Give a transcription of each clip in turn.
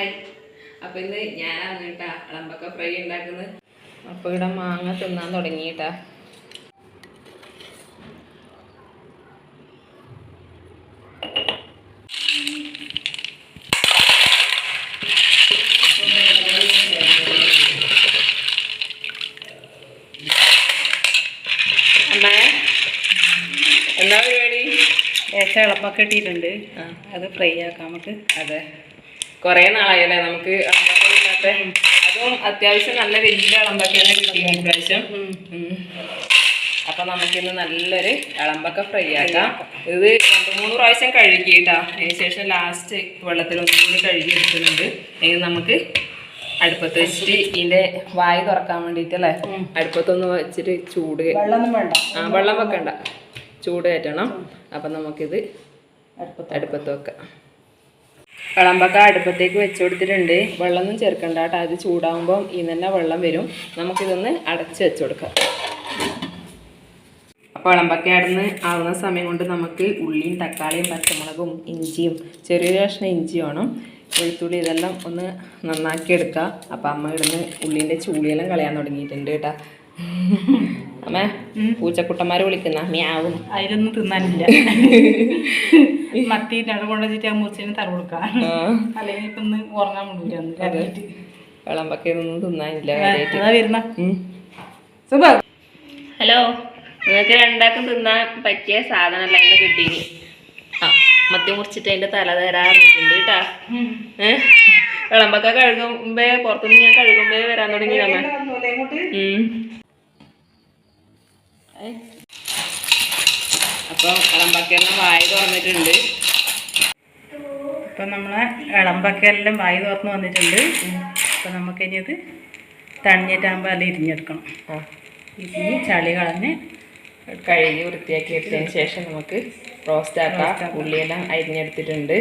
Hi അപ്പൊ ഇന്ന് ഞാനാണ് കേട്ടാ അളമ്പൊക്കെ ഫ്രൈ ഉണ്ടാക്കുന്നത്. അപ്പൊ ഇവിടെ മാങ്ങ തിന്നാൻ തുടങ്ങിയിട്ടാ അമ്മേ എന്താ പരിപാടി? ലേശം ഇളപ്പൊക്കെ ഇട്ടിട്ടുണ്ട്. അത് ഫ്രൈ ആക്കാം നമുക്ക്. അതെ. കൊറേ നാളായല്ലേ നമുക്ക് അതും അത്യാവശ്യം നല്ല വലിയ അളമ്പക്ക തന്നെ കിട്ടി പ്രാവശ്യം. അപ്പൊ നമുക്കിന്ന് നല്ലൊരു ഇളമ്പക്ക ഫ്രൈ ആക്കാം. ഇത് രണ്ട് മൂന്ന് പ്രാവശ്യം കഴുകിയിട്ടാ. അതിന് ശേഷം ലാസ്റ്റ് വെള്ളത്തിൽ ഒന്നും കൂടി കഴുകി എടുക്കുന്നുണ്ട്. ഇനി നമുക്ക് അടുപ്പത്ത് വെച്ചിട്ട് ഇതിന്റെ വായ് തുറക്കാൻ വേണ്ടിയിട്ടല്ലേ അടുപ്പത്തൊന്ന് വെച്ചിട്ട് ചൂട് ആ വെള്ളം വെക്കണ്ട. ചൂട് കയറ്റണം. അപ്പൊ നമുക്കിത് അടുപ്പത്ത് വെക്കാം. വിളമ്പക്ക അടുപ്പത്തേക്ക് വെച്ച് കൊടുത്തിട്ടുണ്ട്. വെള്ളമൊന്നും ചേർക്കണ്ട കേട്ടോ. അത് ചൂടാകുമ്പോൾ ഈ തന്നെ വെള്ളം വരും. നമുക്കിതൊന്ന് അടച്ച് വെച്ച് കൊടുക്കാം. അപ്പോൾ വിളമ്പക്ക അടന്ന് ആവുന്ന സമയം കൊണ്ട് നമുക്ക് ഉള്ളിയും തക്കാളിയും പച്ചമുളകും ഇഞ്ചിയും ചെറിയൊരു കഷ്ണം ഇഞ്ചി വേണം. വെളുത്തുള്ളി ഇതെല്ലാം ഒന്ന് നന്നാക്കി എടുക്കുക അപ്പോൾ അമ്മ ഇടുന്ന് ഉള്ളിന്റെ ചൂളിയെല്ലാം കളയാൻ തുടങ്ങിയിട്ടുണ്ട് കേട്ടാ. അമ്മേ പൂച്ചക്കുട്ടന്മാർ വിളിക്കുന്ന? മ്യാവും. അതിലൊന്നും തിന്നാനില്ല. മത്തി രണ്ടു കൊണ്ടുവച്ചിട്ട് ആ മുറിച്ചിന് തറ കൊടുക്കാം. അല്ലെങ്കിൽ ഇപ്പൊ ഒന്ന് ഉറങ്ങാൻ ഒന്ന് കരഞ്ഞിട്ട് വിളമ്പക്ക ഇതൊന്നും തിന്നാനില്ല ഹലോ നിങ്ങൾക്ക് രണ്ടാക്കും തിന്നാൻ പറ്റിയ സാധനമല്ല ഇന്ന് കിട്ടി ആ മത്തി മുറിച്ചിട്ട് അതിന്റെ തല തരാറുണ്ട് കേട്ടാ. ഏഹ് വിളമ്പൊക്കെ കഴുകുമ്പേ പുറത്തുനിന്ന് ഞാൻ കഴുകുമ്പേ വരാൻ തുടങ്ങി നമ്മ ഉം. അപ്പം വായു തുറന്നിട്ടുണ്ട്. അപ്പം നമ്മളെ ഇളമ്പക്കലിലും വായു തുറന്ന് വന്നിട്ടുണ്ട്. അപ്പം നമുക്കിനി അത് തണ്ണിയിട്ടാകുമ്പോൾ അത് ഇരിഞ്ഞെടുക്കണം. ഇരിഞ്ഞ് ചളി കളഞ്ഞ് കഴുകി വൃത്തിയാക്കി എടുത്തതിന് ശേഷം നമുക്ക് റോസ്റ്റ് ആക്കാം. ഉള്ളിയെല്ലാം അരിഞ്ഞെടുത്തിട്ടുണ്ട്.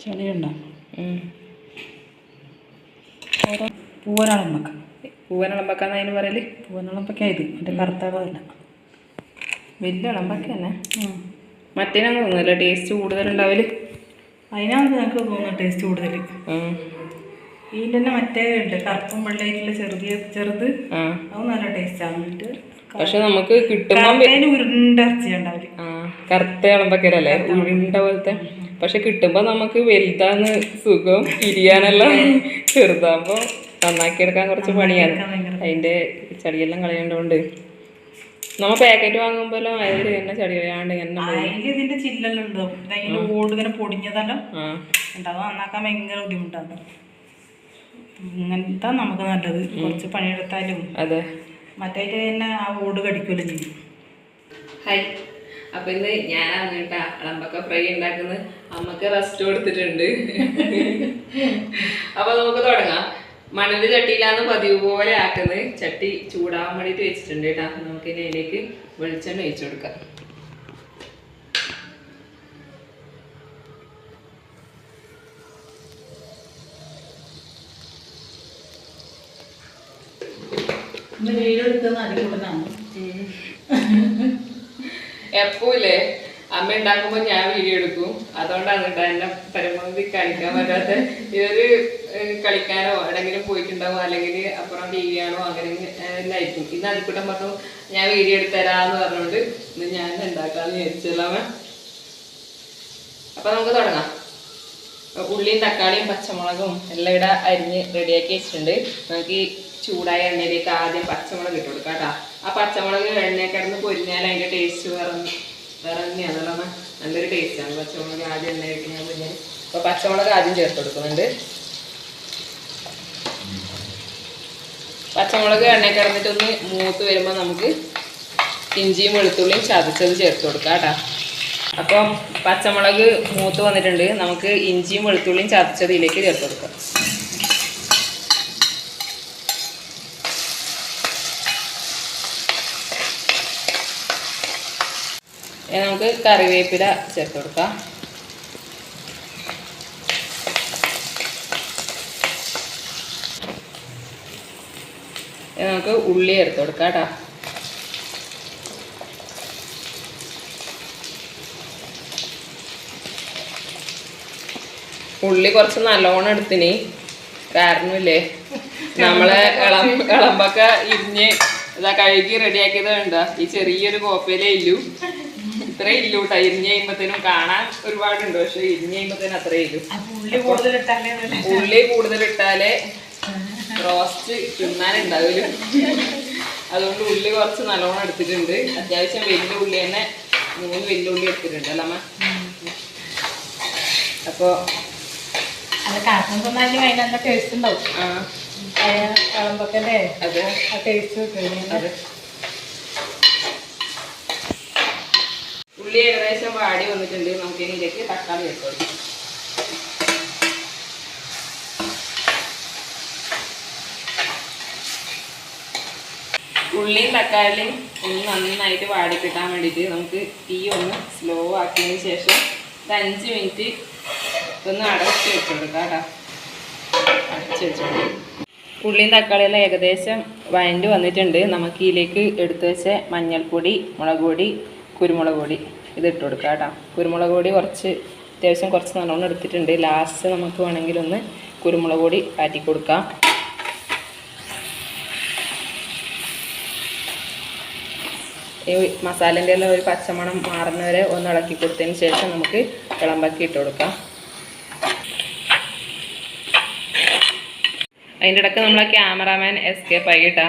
ചളി ഉണ്ടാകും ഉം. ഓരോ പൂവനളമ്പക്ക. പൂവൻ ഇളമ്പക്കാന്ന് അതിന് പറയൽ? പൂവനളമ്പക്ക ഇത് എന്റെ കറുത്തളമല്ല വലിയ ഇളമ്പക്ക തന്നെ. മറ്റേനാന്ന് തോന്നുന്നില്ല ടേസ്റ്റ് കൂടുതലുണ്ടാവൽ അതിനാണ് ഞങ്ങൾക്ക് തോന്നുന്നു ടേസ്റ്റ് കൂടുതൽ. ഇതിന്റെ തന്നെ മറ്റേ ഉണ്ട് കറുപ്പും വെള്ളയായിട്ടുള്ള ചെറുതിയ ചെറുത്. അത് നല്ല ടേസ്റ്റാണ് പക്ഷെ നമുക്ക് കിട്ടുമ്പോൾ ഉരുണ്ട ഇറച്ചി ഉണ്ടാവില്ല ആ കറുത്ത ഇളമ്പക്കരല്ലേ ഉരുണ്ട പോലത്തെ. പക്ഷെ കിട്ടുമ്പോൾ നമുക്ക് വലുതാന്ന് സുഖം ഇരിയാനെല്ലാം ചെറുതാകുമ്പോ നന്നാക്കി എടുക്കാൻ കുറച്ച് പണിയാണ്. അതിന്റെ അതിന്റെ ചളിയെല്ലാം കളയേണ്ടതുകൊണ്ട് നമ്മ പാക്കറ്റ് വാങ്ങുമ്പോൾ അതിൽ തന്നെ ചളി കളയാണ്ട് ഇതിന്റെ ചില്ലെല്ലാം ഉണ്ടാവും അതിന്റെ ഓട് ഇങ്ങനെ പൊടിഞ്ഞതെല്ലാം ആ. ഉണ്ടാവും നന്നാക്കാൻ ഭയങ്കര ബുദ്ധിമുട്ടാണ്. ഇങ്ങനത്തെ നമുക്ക് നല്ലത്. കുറച്ച് പണിയെടുത്താലും. അതെ. മറ്റേ തന്നെ ആ ഓട് കടിക്കുമല്ലോ ചെയ്യും. ഹായ് അപ്പൊ ഇന്ന് ഞാനാണ് കേട്ടാ അളമ്പക്ക ഫ്രൈ ഉണ്ടാക്കുന്നത്. അമ്മയ്ക്ക് റെസ്റ്റ് കൊടുത്തിട്ടുണ്ട്. അപ്പൊ നമുക്ക് തുടങ്ങാം. മണൽ ചട്ടിയിലാന്ന് പതിവ് പോലെ ആക്കുന്നത് ചട്ടി ചൂടാവാൻ വേണ്ടിട്ട് വെച്ചിട്ടുണ്ട് കേട്ടാ. നമുക്ക് ഇനി അതിലേക്ക് വെളിച്ചെണ്ണ ഒഴിച്ചു കൊടുക്കാം. എപ്പോ ഇല്ലേ അടികൂടനാണ് എപ്പോയില്ലേ അമ്മ ഉണ്ടാക്കുമ്പോൾ ഞാൻ വീഡിയോ എടുക്കും. അതുകൊണ്ടാണ് കേട്ടോ എന്നെ പരമാവധി കളിക്കാൻ പറ്റാത്ത ഇതൊരു കളിക്കാനോ എവിടെങ്കിലും പോയിട്ടുണ്ടാവും അല്ലെങ്കിൽ അപ്പുറം ടി വി ആണോ അങ്ങനെ ആയിരിക്കും ഇന്ന് അതിക്കൂട്ടം പറഞ്ഞു ഞാൻ വീഡിയോ എടുത്തരാന്ന് പറഞ്ഞുകൊണ്ട് ഇന്ന് ഞാൻ ഉണ്ടാക്കാന്ന് വിചാരിച്ചല്ലോ അപ്പൊ നമുക്ക് തുടങ്ങാം. ഉള്ളിയും തക്കാളിയും പച്ചമുളകും എല്ലാം ഇവിടെ അരിഞ്ഞ് റെഡിയാക്കി വെച്ചിട്ടുണ്ട്. നമുക്ക് ചൂടായ എണ്ണയിലേക്ക് ആദ്യം പച്ചമുളക് ഇട്ട് കൊടുക്കാം കേട്ടോ. ആ പച്ചമുളക് എണ്ണയൊക്കെ കിടന്ന് പൊരിഞ്ഞാൽ അതിന്റെ ടേസ്റ്റ് വേറെ വേറെ തന്നെയാണ്. നല്ല നല്ലൊരു ടേസ്റ്റാണ് പച്ചമുളക് ആദ്യം എണ്ണയിലേക്ക് ഞാൻ പിന്നെ അപ്പോൾ പച്ചമുളക് ആദ്യം ചേർത്ത് കൊടുക്കുന്നുണ്ട്. പച്ചമുളക് എണ്ണ കിടന്നിട്ടൊന്ന് മൂത്ത് വരുമ്പോൾ നമുക്ക് ഇഞ്ചിയും വെളുത്തുള്ളിയും ചതച്ചത് ചേർത്ത് കൊടുക്കാം കേട്ടോ. അപ്പം പച്ചമുളക് മൂത്ത് വന്നിട്ടുണ്ട്. നമുക്ക് ഇഞ്ചിയും വെളുത്തുള്ളിയും ചതച്ചത് ഇതിലേക്ക് ചേർത്ത് കൊടുക്കാം. നമുക്ക് കറിവേപ്പില ചേർത്ത് കൊടുക്കാം. നമുക്ക് ഉള്ളി ചേർത്ത് കൊടുക്കാം കേട്ടോ. ഉള്ളി കുറച്ച് നല്ലോണം എടുത്തിന്. കാരണമില്ലേ? നമ്മളെ ഇളം ഇളമ്പൊക്കെ ഇരിഞ്ഞ് ഇതാ കഴുകി റെഡിയാക്കിയത് വേണ്ട ഈ ചെറിയൊരു കോപ്പയിലേ ഇല്ലു. ഇത്രേ ഇല്ലു കേട്ടോ ഇരിഞ്ഞ് കഴിയുമ്പത്തേനും കാണാൻ ഒരുപാടുണ്ട്. പക്ഷെ ഇരിഞ്ഞ് കഴിയുമ്പത്തേനും അത്രേ ഇല്ലൂ. ഉള്ളി കൂടുതലിട്ടാലേ ഉള്ളി കൂടുതൽ ഇട്ടാലേ റോസ്റ്റ് തിന്നാനുണ്ടാവില്ല അതുകൊണ്ട് ഉള്ളി കുറച്ച് നല്ലോണം എടുത്തിട്ടുണ്ട്. അത്യാവശ്യം വലിയ ഉള്ളി തന്നെ മൂന്ന് വലിയ ഉള്ളി എടുത്തിട്ടുണ്ട് അല്ലമ്മ അപ്പോ അപ്പോൾ അത് കാസം തന്നാലും അതിന് നല്ല ടേസ്റ്റ് ഉണ്ടാവും. ആ. കളമ്പക്കല്ലേ അതെ. ആ ടേസ്റ്റ് കിട്ടും അതെ. ഉള്ളി ഏകദേശം വാടി വന്നിട്ടുണ്ട്. നമുക്ക് ഇതിലേക്ക് തക്കാളി വെക്കാം ഉള്ളിയും തക്കാളിയും ഒന്ന് നന്നായിട്ട് വാടി കിട്ടാൻ വേണ്ടിയിട്ട് നമുക്ക് തീ ഒന്ന് സ്ലോ ആക്കിയതിന് ശേഷം ഒരു അഞ്ച് മിനിറ്റ് ഒന്ന് അടച്ച് വെച്ച് കൊടുക്കാം കേട്ടോ. അടച്ച് ഉള്ളിയും തക്കാളിയെല്ലാം ഏകദേശം വഴണ്ട് വന്നിട്ടുണ്ട്. നമുക്ക് ഇതിലേക്ക് എടുത്തു വെച്ച മഞ്ഞൾപ്പൊടി മുളക് പൊടി കുരുമുളക് പൊടി. ഇത് ഇട്ട് കൊടുക്കാം കേട്ടോ കുരുമുളക് പൊടി കുറച്ച് അത്യാവശ്യം കുറച്ച് നല്ലോണം എടുത്തിട്ടുണ്ട്. ലാസ്റ്റ് നമുക്ക് വേണമെങ്കിൽ ഒന്ന് കുരുമുളക് പൊടി പാറ്റി കൊടുക്കാം. ഈ മസാലേന്റെ എല്ലാം ഒരു പച്ചമണം മാറുന്നവരെ ഒന്ന് ഇളക്കി കൊടുത്തതിന് ശേഷം നമുക്ക് ഇളമ്പക്കി ഇട്ട് കൊടുക്കാം. അതിന്റെ ഇടയ്ക്ക് നമ്മളെ ക്യാമറാമാൻ എസ്കേപ്പ് ആയി കേട്ടാ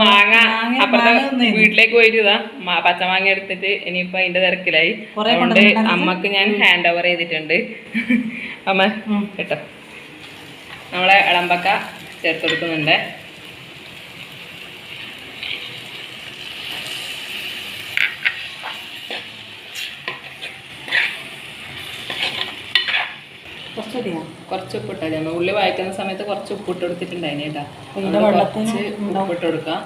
മാങ്ങ അപ്പുറത്തെ വീട്ടിലേക്ക് പോയിട്ട് ഇതാ പച്ചമാങ്ങ എടുത്തിട്ട് ഇനിയിപ്പോ അതിന്റെ തിരക്കിലായി. അതുകൊണ്ട് അമ്മയ്ക്ക് ഞാൻ ഹാൻഡ് ഓവർ ചെയ്തിട്ടുണ്ട്. അമ്മ കേട്ടോ. നമ്മളെ ഇളമ്പക്ക ചേർത്ത് കൊടുക്കുന്നുണ്ട് കുറച്ച് ഉപ്പിട്ടാ നമ്മൾ ഉള്ളി വായിക്കുന്ന സമയത്ത് കുറച്ച് ഉപ്പിട്ട് കൊടുത്തിട്ടുണ്ടായിന് കേട്ടോ. കുറച്ച് ഉപ്പിട്ട് കൊടുക്കാം.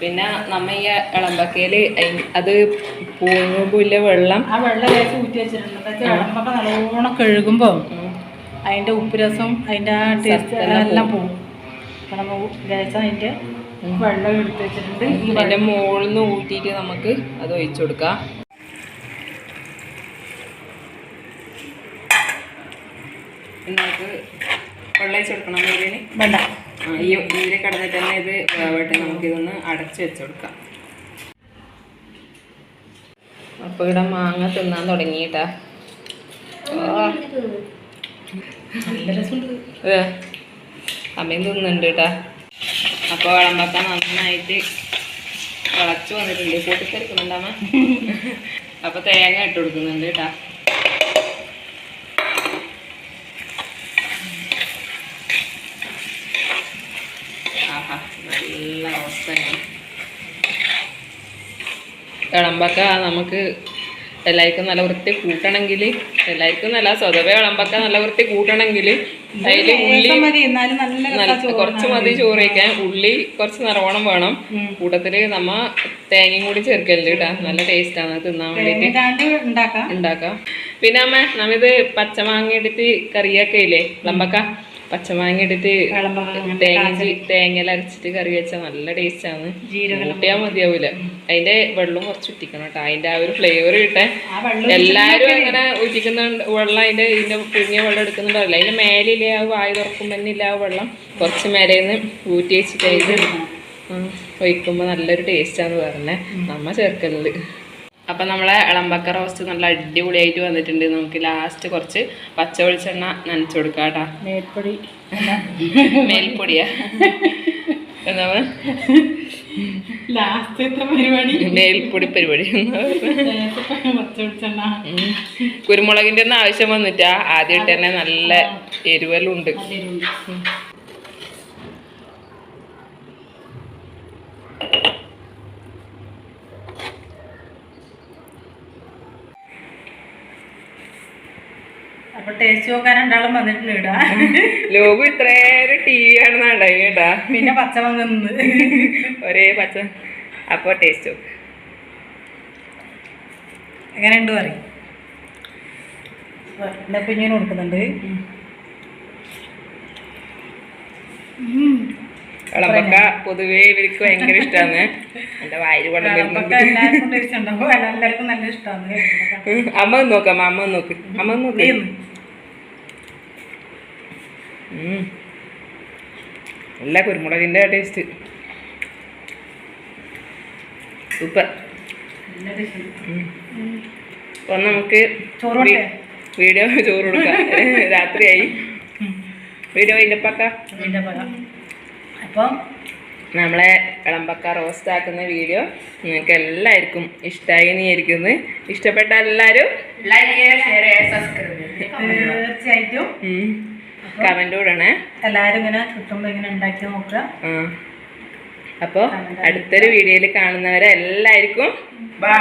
പിന്നെ നമ്മ ഈ ഇളമ്പക്കയിൽ അയി- അത് പൂങ്ങുമ്പില്ല വെള്ളം. ആ വെള്ളം വേച്ച് ഊറ്റി വെച്ചിട്ടുണ്ട്. കളമ്പക്ക നല്ലോണം കഴുകുമ്പോൾ അതിന്റെ ഉപ്പ് രസം അതിന്റെ ആ ടേസ്റ്റ് എല്ലാം പോകും നമ്മൾ അതിന്റെ വെള്ളം എടുത്ത് വെച്ചിട്ടുണ്ട്. ഈ അതിന്റെ മുകളിൽ നിന്ന് ഊറ്റിയിട്ട് നമുക്ക് അത് ഒഴിച്ചു കൊടുക്കാം. നമുക്ക് വെള്ളയിച്ച് കൊടുക്കണം ബിരിയാണി. വേണ്ട. ഈ ഇതിൽ കടന്നിട്ട് തന്നെ ഇത് വേവട്ടെ നമുക്കിതൊന്ന് അടച്ചു വെച്ച് കൊടുക്കാം. അപ്പോൾ ഇവിടെ മാങ്ങ തിന്നാൻ തുടങ്ങിയിട്ടാ. നല്ല രസമുണ്ട്. ഏ, അമ്മയും തിന്നുന്നുണ്ട് കേട്ടാ അപ്പോൾ വിളമ്പൊക്കെ നന്നായിട്ട് വിളച്ചു വന്നിട്ടുണ്ട്. കൂട്ടിത്തെറിക്കുന്നുണ്ടമ്മ. അപ്പോൾ തേങ്ങ ഇട്ട് കൊടുക്കുന്നുണ്ട് കേട്ടാ വിളമ്പക്ക നമുക്ക് എല്ലാവർക്കും നല്ല വൃത്തി കൂട്ടണമെങ്കിൽ എല്ലാവർക്കും നല്ല സ്വതവേ വിളമ്പക്ക നല്ല വൃത്തി കൂട്ടണമെങ്കിൽ അതിൽ ഉള്ളി കുറച്ച് മതി ചോറ് വയ്ക്കാൻ ഉള്ളി കുറച്ച് നിറവണം വേണം. കൂട്ടത്തിൽ നമ്മ തേങ്ങയും കൂടി ചേർക്കലുണ്ട് കേട്ടാ. നല്ല ടേസ്റ്റാണ് തിന്നാൻ വേണ്ടിട്ട്. ഉണ്ടാക്കാം. പിന്നെ അമ്മ നമ്മിത് പച്ചമാങ്ങ ഇട്ടിട്ട് കറിയൊക്കെ ഇല്ലേ ലമ്പക്ക പച്ചമാങ്ങ ഇട്ടിട്ട് തേങ്ങ തേങ്ങ അരച്ചിട്ട് കറി വെച്ചാൽ നല്ല ടേസ്റ്റ് ആണ് കൂട്ടിയാൽ മതിയാവൂല. അതിന്റെ വെള്ളം കുറച്ച് ഉറ്റിക്കണം കേട്ടോ അതിന്റെ ആ ഒരു ഫ്ലേവർ കിട്ടാൻ എല്ലാരും അങ്ങനെ ഊറ്റിക്കുന്നുണ്ട് വെള്ളം അതിന്റെ ഇതിന്റെ പുഴുങ്ങിയ വെള്ളം എടുക്കുന്നുണ്ടല്ലോ അതിന്റെ മേലില്ലേ ആ വായു തുറക്കുമ്പോ തന്നെ ഇല്ല ആ വെള്ളം. കുറച്ച് മേലേന്ന് ഊറ്റി വെച്ചിട്ട് ഇത് ഒഴിക്കുമ്പോ നല്ലൊരു ടേസ്റ്റാന്ന് പറഞ്ഞേ. നമ്മ ചേർക്കലുണ്ട് അപ്പൊ നമ്മളെ ഇളമ്പക്ക റോസ്റ്റ് നല്ല അടിപൊളിയായിട്ട് വന്നിട്ടുണ്ട്. നമുക്ക് ലാസ്റ്റ് കുറച്ച് പച്ച വെളിച്ചെണ്ണ നനച്ചു കൊടുക്കാം കേട്ടാ. മേൽപ്പൊടി. മേൽപ്പൊടിയാ. എന്താ ലാസ്റ്റത്തെ പരിപാടി? മേൽപ്പൊടി പരിപാടി. കുരുമുളകിന്റെ ഒന്നും ആവശ്യം വന്നിട്ടാ. ആദ്യമായിട്ട് തന്നെ നല്ല എരിവലുണ്ട് അപ്പൊ ടേസ്റ്റ് നോക്കാൻ രണ്ടാളും വന്നിട്ടുണ്ട് ഇടാ? ലോകം ഇത്രയേറെ ടി വി ആണെന്നുണ്ടായി കേട്ടാ. പിന്നെ പച്ച വന്ന് ഒരേ പച്ച. അപ്പൊ ടേസ്റ്റ് എങ്ങനെ ഉണ്ട് പറയും? കുഞ്ഞിന് കൊടുക്കുന്നുണ്ട്. ഇളമ്പക്ക പൊതുവേ ഇവർക്ക് ഭയങ്കര ഇഷ്ടമാണ് എന്റെ നല്ല ഇഷ്ടമാണ് അമ്മ നോക്കാം അമ്മ നോക്ക്. അമ്മ നോക്കി. നല്ല കുരുമുളകിന്റെ ടേസ്റ്റ് സൂപ്പർ അപ്പം നമുക്ക് വീഡിയോ ചോറ് കൊടുക്കാം രാത്രിയായി വീഡിയോ അപ്പം നമ്മളെ ഇളമ്പക്ക റോസ്റ്റ് ആക്കുന്ന വീഡിയോ നിങ്ങൾക്ക് എല്ലാവർക്കും ഇഷ്ടമായി നീയിരിക്കുന്നു ഇഷ്ടപ്പെട്ട എല്ലാവരും ലൈക്ക് ഷെയർ സബ്സ്ക്രൈബ് തീർച്ചയായിട്ടും. കമന്റ് ഇടണേ എല്ലാവരും ഇങ്ങനെ കിട്ടുമ്പോൾ ഇങ്ങനെ ഉണ്ടാക്കി നോക്കുക. അപ്പോൾ അടുത്തൊരു വീഡിയോയിൽ കാണുന്നവരെ എല്ലാവർക്കും ബൈ